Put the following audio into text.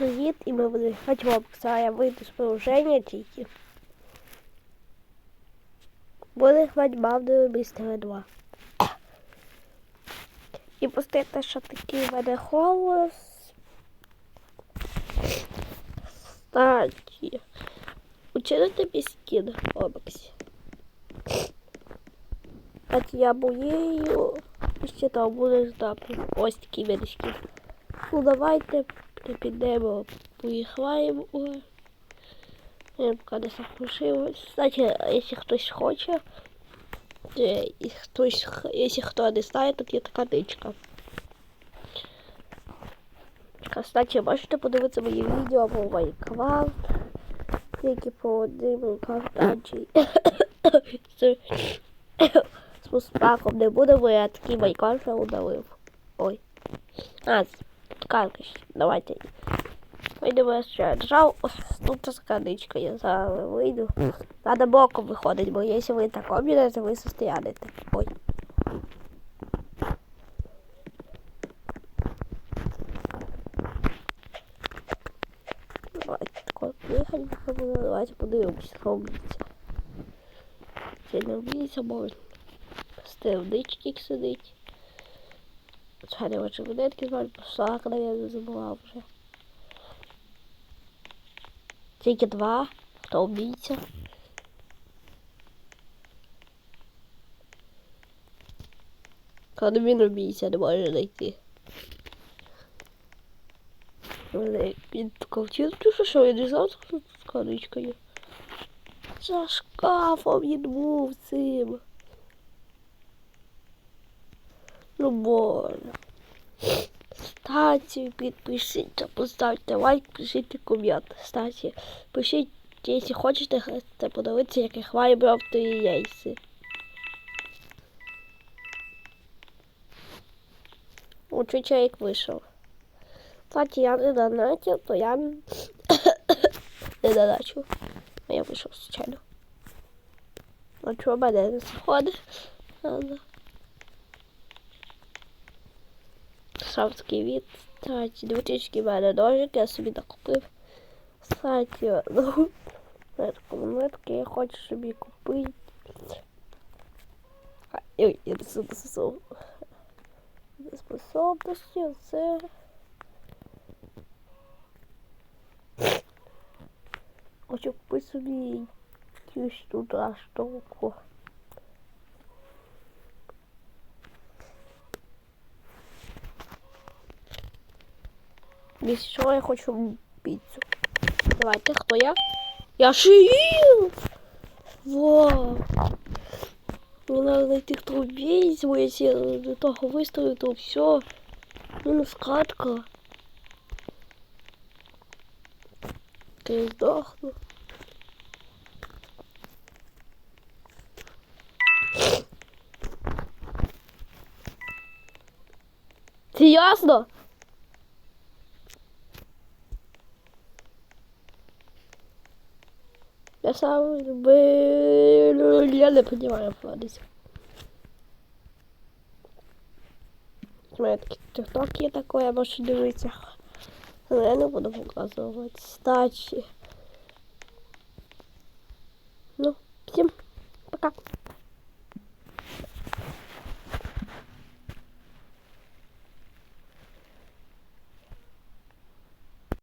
Привіт, і ми будемо грати в Roblox, а я вийду з положення тільки. Буде грати бавдою містера 2. І пустити, що такий в мене голос. Кстати, учинити міськін в Roblox. От я і ще там буде знати. Ось такий мене. Ну давайте підемо, поіграємо. Я поки не запишив. Кстати, якщо хтось хоче, е, хтось, якщо хто не знає, тут є така ничка. Кстати, можете подивитися мої відео про Майнкрафт, які проводив Майнкрафт З з успехом не буде, бо я такий Майнкрафт удалив. Ой. А, Каркаш, давайте. Вийдемо ще. Жал, ось тут сканичка, я зараз вийду. Надо боком виходить, бо якщо ви так обмінете, ви состоянете. Ой. Давайте що робиться. Це не вбійся, бо стевничник сидить. Звичайно, очі будинки з вами посакана, я забула вже. Тільки два. Хто вбійця? Коли він убійця не може знайти. Мене Він ковтів, що що я не знав, що тут сканичка є. За шкафом він був цим. Ну боже. Кстати, підпишіться, поставте лайк, пишіть комент. Кстати, пишіть, якщо хочете подивитися, як я граю Бравто і Ейси. Учу чоловік вийшов. Кстати, я не донатив, то я не доначу. А я вийшов, звичайно. А чого мене не сходить? Шавський від. Кстати, двотички в мене ножик, я собі накупив. Кстати, ну, таку монетки я хочу собі купити. Ой, я не способ. Способності, це... Хочу купити собі якусь туди штуку. Без чого я хочу піцу. Давайте, хто я? Я шиїл! Вау! Мені треба знайти хто бо якщо до того виставлю, то все. Мінус катка. Та я здохну. Це Я сам люблю... Я не понимаю, вкладися. У мене такий тікток є такий, я можу дивитися. Але я не буду показувати. Стачі. Ну, всім пока.